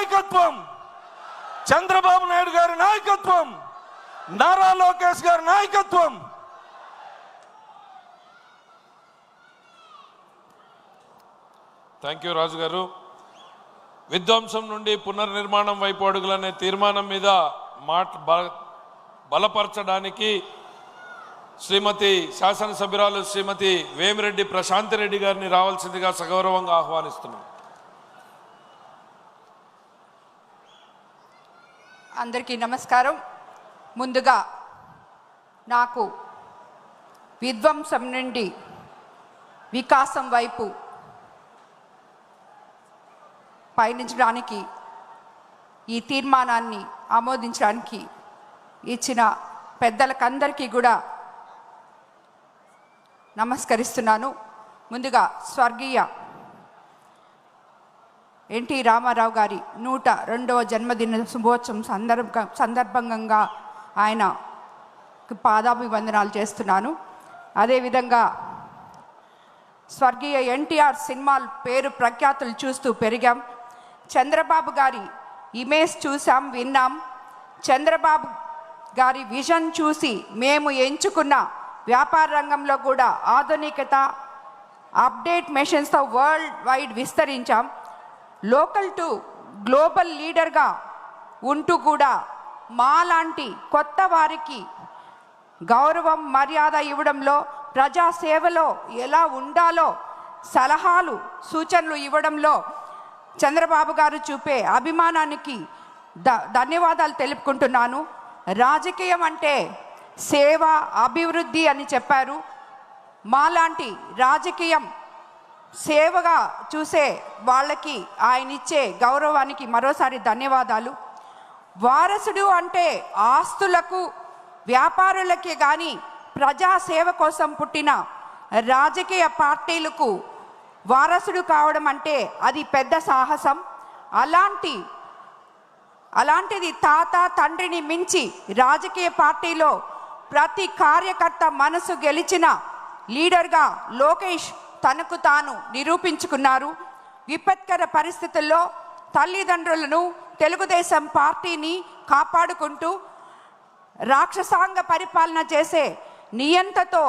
నాయకత్వం. చంద్రబాబు నాయుడు గారి నాయకత్వం. నారా లోకేష్ గారి నాయకత్వం. థ్యాంక్ యూ రాజు గారు. విధ్వంసం నుండి పునర్నిర్మాణం వైపు అడుగులనే తీర్మానం మీద మాట బ- బలపరచడానికి శ్రీమతి శాసనసభ్యురాలు శ్రీమతి వేమిరెడ్డి ప్రశాంతి రెడ్డి గారిని రావాల్సిందిగా సగౌరవంగా ఆహ్వానిస్తున్నాం. అందరికీ నమస్కారం. ముందుగా నాకు విధ్వంసం నుండి వికాసం వైపు పయనించడానికి ఈ తీర్మానాన్ని ఆమోదించడానికి ఇచ్చిన పెద్దలకందరికీ కూడా నమస్కరిస్తున్నాను. ముందుగా స్వర్గీయ ఎన్టీ రామారావు గారి నూట రెండవ జన్మదిన శుభోత్సవం సందర్భ సందర్భంగా ఆయన పాదాభివందనాలు చేస్తున్నాను. అదేవిధంగా స్వర్గీయ ఎన్టీఆర్ సినిమాలు పేరు ప్రఖ్యాతులు చూస్తూ పెరిగాం. చంద్రబాబు గారి ఇమేజ్ చూసాం విన్నాం. చంద్రబాబు గారి విజన్ చూసి మేము ఎంచుకున్న వ్యాపార రంగంలో కూడా ఆధునికత అప్డేట్ మెషిన్స్తో వరల్డ్ వైడ్ విస్తరించాం. లోకల్ టు గ్లోబల్ లీడర్గా ఉంటూ కూడా మాలాంటి కొత్త వారికి గౌరవం మర్యాద ఇవ్వడంలో ప్రజాసేవలో ఎలా ఉండాలో సలహాలు సూచనలు ఇవ్వడంలో చంద్రబాబు గారు చూపే అభిమానానికి ద ధన్యవాదాలు తెలుపుకుంటున్నాను. రాజకీయం అంటే సేవ అభివృద్ధి అని చెప్పారు. మాలాంటి రాజకీయం సేవగా చూసే వాళ్ళకి ఆయన ఇచ్చే గౌరవానికి మరోసారి ధన్యవాదాలు. వారసుడు అంటే ఆస్తులకు వ్యాపారులకే కానీ ప్రజాసేవ కోసం పుట్టిన రాజకీయ పార్టీలకు వారసుడు కావడం అంటే అది పెద్ద సాహసం. అలాంటి అలాంటిది తాత తండ్రిని మించి రాజకీయ పార్టీలో ప్రతి కార్యకర్త మనసు గెలిచిన లీడర్గా లోకేష్ తనకు తాను నిరూపించుకున్నారు. విపత్కర పరిస్థితుల్లో తల్లిదండ్రులను తెలుగుదేశం పార్టీని కాపాడుకుంటూ రాక్షసాంగ పరిపాలన చేసే నియంతతో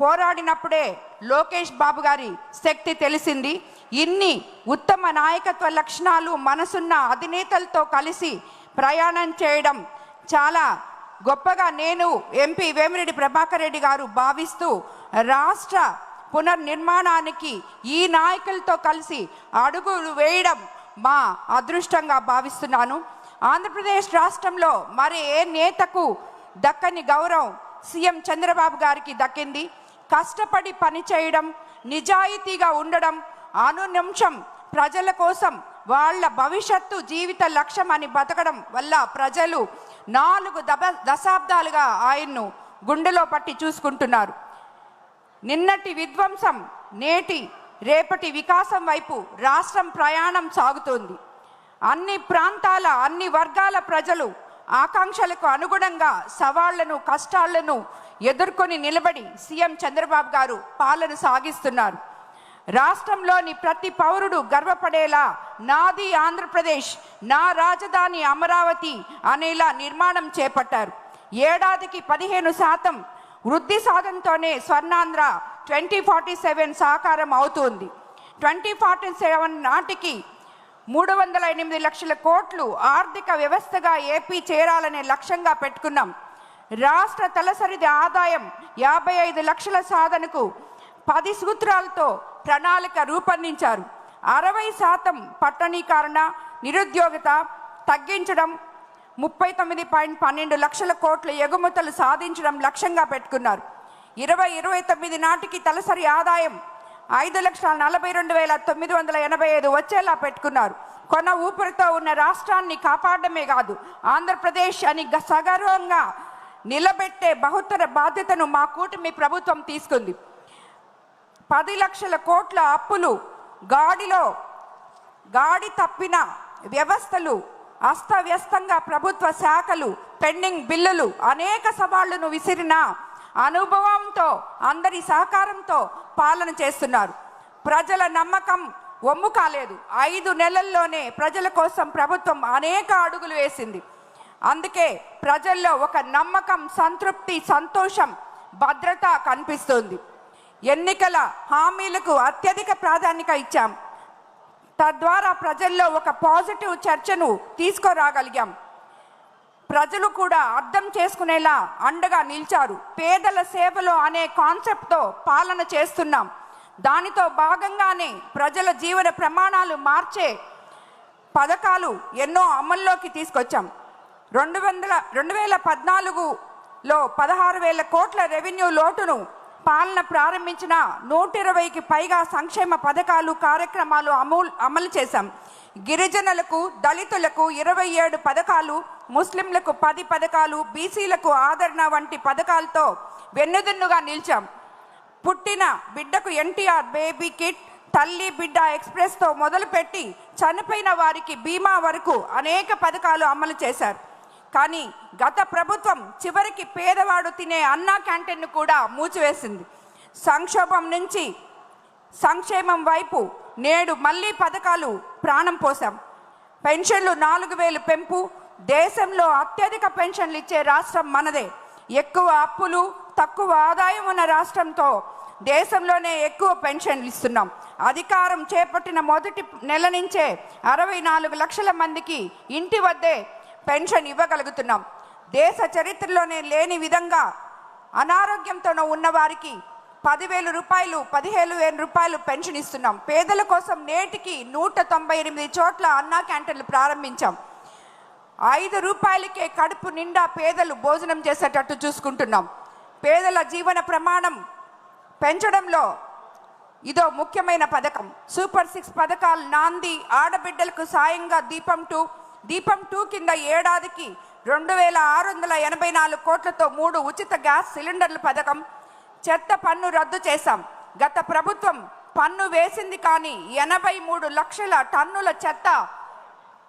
పోరాడినప్పుడే లోకేష్ బాబు గారి శక్తి తెలిసింది. ఇన్ని ఉత్తమ నాయకత్వ లక్షణాలు మనసున్న అధినేతలతో కలిసి ప్రయాణం చేయడం చాలా గొప్పగా నేను ఎంపీ వేమిరెడ్డి ప్రభాకర్ రెడ్డి గారు భావిస్తూ రాష్ట్ర పునర్నిర్మాణానికి ఈ నాయకులతో కలిసి అడుగులు వేయడం మా అదృష్టంగా భావిస్తున్నాను. ఆంధ్రప్రదేశ్ రాష్ట్రంలో మరి ఏ నేతకు దక్కని గౌరవం సీఎం చంద్రబాబు గారికి దక్కింది? కష్టపడి పనిచేయడం నిజాయితీగా ఉండడం అనునిమిషం ప్రజల కోసం వాళ్ళ భవిష్యత్తు జీవిత లక్ష్యం అని బతకడం వల్ల ప్రజలు నాలుగు దబ దశాబ్దాలుగా ఆయన్ను గుండెలో పట్టి చూసుకుంటున్నారు. నిన్నటి విధ్వంసం నేటి రేపటి వికాసం వైపు రాష్ట్రం ప్రయాణం సాగుతోంది. అన్ని ప్రాంతాల అన్ని వర్గాల ప్రజలు ఆకాంక్షలకు అనుగుణంగా సవాళ్ళను కష్టాలను ఎదుర్కొని నిలబడి సీఎం చంద్రబాబు గారు పాలన సాగిస్తున్నారు. రాష్ట్రంలోని ప్రతి పౌరుడు గర్వపడేలా నాది ఆంధ్రప్రదేశ్ నా రాజధాని అమరావతి అనేలా నిర్మాణం చేపట్టారు. ఏడాదికి పదిహేను శాతం వృద్ధి సాధనతోనే స్వర్ణాంధ్ర ట్వంటీ ఫార్టీ సెవెన్ సాకారం అవుతుంది. ట్వంటీ ఫార్టీ సెవెన్ నాటికి మూడు వందల ఎనిమిది లక్షల కోట్లు ఆర్థిక వ్యవస్థగా ఏపీ చేరాలనే లక్ష్యంగా పెట్టుకున్నాం. రాష్ట్ర తలసరిది ఆదాయం యాభై ఐదు లక్షల సాధనకు పది సూత్రాలతో ప్రణాళిక రూపొందించారు. అరవై శాతం పట్టణీకరణ నిరుద్యోగత తగ్గించడం ముప్పై తొమ్మిది పాయింట్ పన్నెండు లక్షల కోట్ల ఎగుమతులు సాధించడం లక్ష్యంగా పెట్టుకున్నారు. ఇరవై ఇరవై తొమ్మిది నాటికి తలసరి ఆదాయం ఐదు లక్షల నలభై రెండు వేల తొమ్మిది వందల ఎనభై ఐదు వచ్చేలా పెట్టుకున్నారు. కొన ఊపిరితో ఉన్న రాష్ట్రాన్ని కాపాడమే కాదు ఆంధ్రప్రదేశ్ అని గ- సగర్వంగా నిలబెట్టే బహుతర బాధ్యతను మా కూటమి ప్రభుత్వం తీసుకుంది. పది లక్షల కోట్ల అప్పులు గాడిలో గాడి తప్పిన వ్యవస్థలు అస్తవ్యస్తంగా ప్రభుత్వ శాఖలు పెండింగ్ బిల్లులు అనేక సవాళ్ళను విసిరిన అనుభవంతో అందరి సహకారంతో పాలన చేస్తున్నారు. ప్రజల నమ్మకం ఒమ్ము కాలేదు. ఐదు నెలల్లోనే ప్రజల కోసం ప్రభుత్వం అనేక అడుగులు వేసింది. అందుకే ప్రజల్లో ఒక నమ్మకం సంతృప్తి సంతోషం భద్రత కనిపిస్తుంది. ఎన్నికల హామీలకు అత్యధిక ప్రాధాన్యత ఇచ్చాం. తద్వారా ప్రజల్లో ఒక పాజిటివ్ చర్చను తీసుకురాగలిగాం. ప్రజలు కూడా అర్థం చేసుకునేలా అండగా నిలిచారు. పేదల సేవలో అనే కాన్సెప్ట్తో పాలన చేస్తున్నాం. దానితో భాగంగానే ప్రజల జీవన ప్రమాణాలు మార్చే పథకాలు ఎన్నో అమల్లోకి తీసుకొచ్చాం. రెండు వందల రెండు వేల పద్నాలుగులో పదహారు వేల కోట్ల రెవెన్యూ లోటును పాలన ప్రారంభించిన నూట ఇరవైకి పైగా సంక్షేమ పథకాలు కార్యక్రమాలు అమూల్ అమలు చేశాం. గిరిజనులకు దళితులకు ఇరవై ఏడు పథకాలు ముస్లింలకు పది పథకాలు బీసీలకు ఆదరణ వంటి పథకాలతో వెన్నుదన్నుగా నిలిచాం. పుట్టిన బిడ్డకు ఎన్టీఆర్ బేబీ కిట్ తల్లి బిడ్డ ఎక్స్ప్రెస్తో మొదలుపెట్టి చనిపోయిన వారికి బీమా వరకు అనేక పథకాలు అమలు చేశారు. కానీ గత ప్రభుత్వం చివరికి పేదవాడు తినే అన్నా క్యాంటీన్ను కూడా మూచివేసింది సంక్షోభం నుంచి సంక్షేమం వైపు నేడు మళ్ళీ పథకాలు ప్రాణం పోసాం పెన్షన్లు నాలుగు వేలు పెంపు దేశంలో అత్యధిక పెన్షన్లు ఇచ్చే రాష్ట్రం మనదే. ఎక్కువ అప్పులు తక్కువ ఆదాయం ఉన్న రాష్ట్రంతో దేశంలోనే ఎక్కువ పెన్షన్లు ఇస్తున్నాం. అధికారం చేపట్టిన మొదటి నెల నుంచే అరవై నాలుగు లక్షల మందికి ఇంటి వద్దే పెన్షన్ ఇవ్వగలుగుతున్నాం. దేశ చరిత్రలోనే లేని విధంగా అనారోగ్యంతో ఉన్న వారికి పదివేలు రూపాయలు పదిహేను వేల రూపాయలు పెన్షన్ ఇస్తున్నాం. పేదల కోసం నేటికి నూట తొంభై ఎనిమిది చోట్ల అన్నా క్యాంటీన్లు ప్రారంభించాం. ఐదు రూపాయలకే కడుపు నిండా పేదలు భోజనం చేసేటట్టు చూసుకుంటున్నాం. పేదల జీవన ప్రమాణం పెంచడంలో ఇదో ముఖ్యమైన పథకం. సూపర్ సిక్స్ పథకాలు నాంది ఆడబిడ్డలకు సాయంగా దీపం టూ దీపం టూ కింద ఏడాదికి రెండు వేల ఆరు వందల ఎనభై నాలుగు కోట్లతో మూడు ఉచిత గ్యాస్ సిలిండర్ల పథకం. చెత్త పన్ను రద్దు చేశాం. గత ప్రభుత్వం పన్ను వేసింది కానీ ఎనభై మూడు లక్షల టన్నుల చెత్త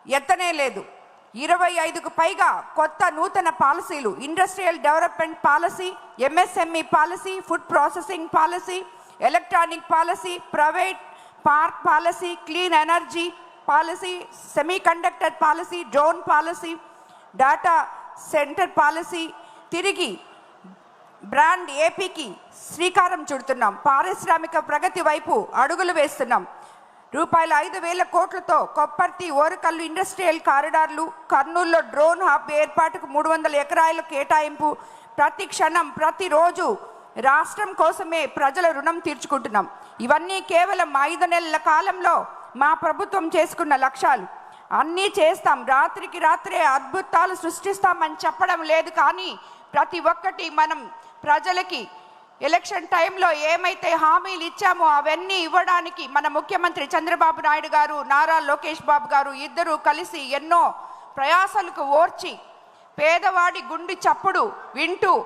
ఎత్తనే లేదు. ఇరవై ఐదుకు పైగా కొత్త నూతన పాలసీలు industrial development policy MSME policy food processing policy electronic policy private park policy clean energy policy semiconductor policy drone policy data centre policy తిరిగి బ్రాండ్ ఏపీకి శ్రీకారం చుడుతున్నాం. పారిశ్రామిక ప్రగతి వైపు అడుగులు వేస్తున్నాం. రూపాయల ఐదు వేల కోట్లతో కొప్పర్తి ఓరకల్లు ఇండస్ట్రియల్ కారిడార్లు కర్నూలులో డ్రోన్ హబ్ ఏర్పాటుకు మూడు వందల ఎకరాల కేటాయింపు. ప్రతి క్షణం ప్రతిరోజు రాష్ట్రం కోసమే ప్రజల రుణం తీర్చుకుంటున్నాం. ఇవన్నీ కేవలం ఐదు నెలల కాలంలో మా ప్రభుత్వం చేసుకున్న లక్ష్యాలు. అన్నీ చేస్తాం. రాత్రికి రాత్రే అద్భుతాలు సృష్టిస్తామని చెప్పడం లేదు కానీ ప్రతి ఒక్కటి మనం ప్రజలకి ఎలక్షన్ టైంలో ఏమైతే హామీలు ఇచ్చామో అవన్నీ ఇవ్వడానికి మన ముఖ్యమంత్రి చంద్రబాబు నాయుడు గారు నారా లోకేష్ బాబు గారు ఇద్దరూ కలిసి ఎన్నో ప్రయాసాలకు ఓర్చి పేదవాడి గుండి చప్పుడు వింటూ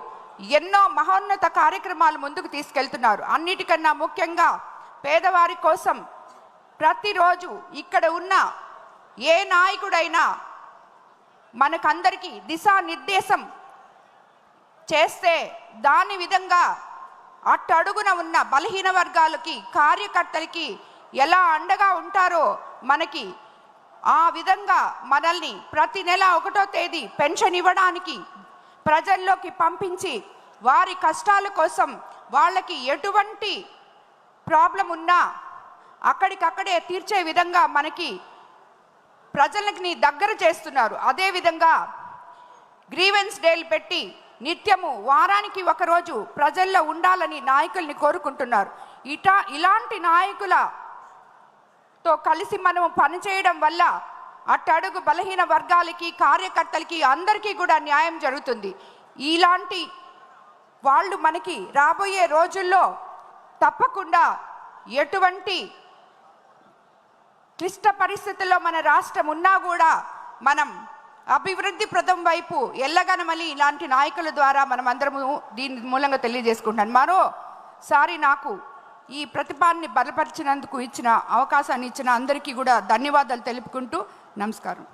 ఎన్నో మహోన్నత కార్యక్రమాలు ముందుకు తీసుకెళ్తున్నారు. అన్నిటికన్నా ముఖ్యంగా పేదవారి కోసం ప్రతిరోజు ఇక్కడ ఉన్న ఏ నాయకుడైనా మనకందరికీ దిశానిర్దేశం చేస్తే దాని విధంగా అట్టడుగున ఉన్న బలహీన వర్గాలకి కార్యకర్తలకి ఎలా అండగా ఉంటారో మనకి ఆ విధంగా మనల్ని ప్రతి నెల ఒకటో తేదీ పెన్షన్ ఇవ్వడానికి ప్రజల్లోకి పంపించి వారి కష్టాల కోసం వాళ్ళకి ఎటువంటి ప్రాబ్లం ఉన్నా అక్కడికక్కడే తీర్చే విధంగా మనకి ప్రజలకి దగ్గర చేస్తున్నారు. అదేవిధంగా గ్రీవెన్స్ డేలు పెట్టి నిత్యము వారానికి ఒకరోజు ప్రజల్లో ఉండాలని నాయకుల్ని కోరుకుంటున్నారు. ఇటా ఇలాంటి నాయకులతో కలిసి మనం పనిచేయడం వల్ల అట్టడుగు బలహీన వర్గాలకి కార్యకర్తలకి అందరికీ కూడా న్యాయం జరుగుతుంది. ఇలాంటి వాళ్ళు మనకి రాబోయే రోజుల్లో తప్పకుండా ఎటువంటి క్లిష్ట పరిస్థితుల్లో మన రాష్ట్రం ఉన్నా కూడా మనం అభివృద్ధి ప్రదం వైపు ఎల్లగనమలి ఇలాంటి నాయకుల ద్వారా మనం అందరము దీని మూలంగా తెలియజేసుకుంటాను మరోసారి నాకు ఈ ప్రతిభాన్ని బలపరిచినందుకు ఇచ్చిన అవకాశాన్ని ఇచ్చిన అందరికీ కూడా ధన్యవాదాలు తెలుపుకుంటూ నమస్కారం.